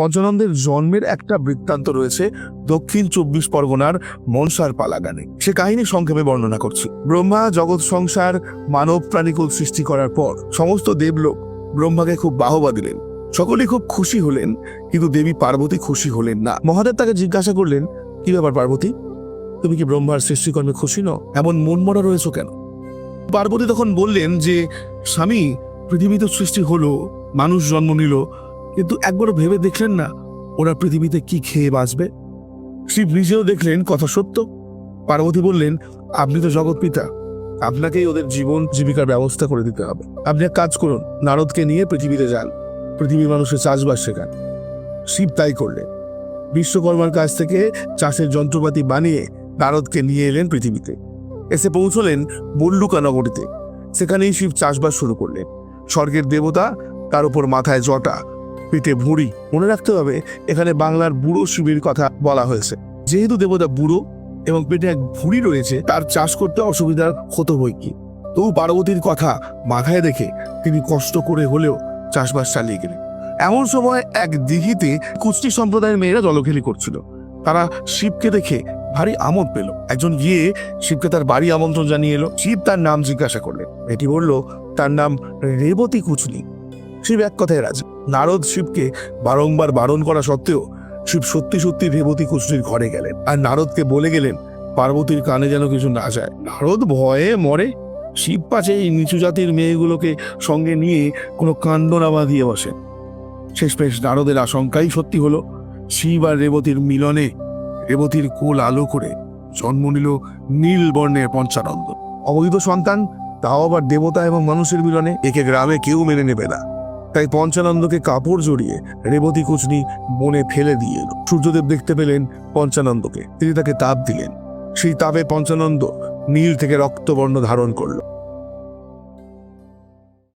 পঞ্চানন্দের জন্মের একটা বৃত্তান্ত রয়েছে দক্ষিণ চব্বিশ পরগনার মনসার পালাগানে। সে কাহিনী সংক্ষেপে বর্ণনা করছি। ব্রহ্মা জগৎ সংসার মানব প্রাণীকুল সৃষ্টি করার পর সমস্ত দেবলোক ব্রহ্মাকে খুব বাহবা দিলেন। সকলেই খুব খুশি হলেন, কিন্তু দেবী পার্বতী খুশি হলেন না। মহাদেব তাকে জিজ্ঞাসা করলেন, কি ব্যাপার পার্বতী? তুমি কি ব্রহ্মার সৃষ্টিকর্মে খুশি নও? এমন মন মরা রয়েছো কেন? পার্বতী তখন বললেন যে, স্বামী পৃথিবী তো সৃষ্টি হলো, মানুষ জন্ম নিল কিন্তু একবার ভেবে দেখলেন না ওরা পৃথিবীতে কি খেয়ে বাঁচবে। শিব নিজেও দেখলেন কথা সত্য। পার্বতী বললেন, আপনি তো জগৎ পিতা, আপনাকেই ওদের জীবন, জীবিকার ব্যবস্থা করে দিতে হবে। আপনি এক কাজ করুন, নারদকে নিয়ে পৃথিবীতে যান। পৃথিবীর মানুষের চাষবাস শেখান। শিব তাই করলেন। বিশ্বকর্মার কাছ থেকে চাষের যন্ত্রপাতি বানিয়ে নারদকে নিয়ে এলেন পৃথিবীতে। এসে পৌঁছলেন বল্লুকা নগরীতে। সেখানেই শিব চাষবাস শুরু করলেন। স্বর্গের দেবতা তার উপর মাথায় জটা পিঠে ভুঁড়ি মনে রাখতে হবে, এখানে বাংলার বুড়ো শিবের কথা বলা হয়েছে। যেহেতু দেবতা বুড়ো এবং পেটে এক ভুঁড়ি রয়েছে, তার চাষ করতে অসুবিধার হতো বই কি? তবু পার্বতীর কথা মাথায় দেখে তিনি কষ্ট করে হলেও চাষবাস চালিয়ে গেলেন। এমন সময় এক দিঘিতে কুচটি সম্প্রদায়ের মেয়েরা জলখেলি করছিল। তারা শিবকে দেখে ভারী আমোদ পেল। একজন গিয়ে শিবকে তার বাড়ি আমন্ত্রণ জানিয়ে এলো। শিব তার নাম জিজ্ঞাসা করলেন। এটি বলল, তার নাম রেবতী কুচনি। শিব এক কথায় রাজি। নারদ শিবকে বারংবার বারণ করা সত্ত্বেও শিব সত্যি সত্যি রেবতী কুচনির ঘরে গেলেন আর নারদকে বলে গেলেন, পার্বতীর কানে যেন কিছু না যায়। নারদ ভয়ে মরে। শিব পাছে এই নিচু জাতির মেয়েগুলোকে সঙ্গে নিয়ে কোনো কাণ্ড না বাঁধিয়ে বসে শেষমেশ নারদের আশঙ্কাই সত্যি হলো, শিব আর রেবতীর মিলনে রেবতীর কোল আলো করে জন্ম নিল নীল বর্ণের পঞ্চানন্দ। অবৈধ সন্তান, তাও আবার দেবতা এবং মানুষের মিলনে, একে গ্রামে কেউ মেনে নেবে না। তাই পঞ্চানন্দকে কাপড় জড়িয়ে রেবতী কুচনি বনে ফেলে দিয়ে সূর্যদেব দেখতে পেলেন পঞ্চানন্দকে। তিনি তাকে তাপ দিলেন। সেই তাপে পঞ্চানন্দ নীল থেকে রক্তবর্ণ ধারণ করল।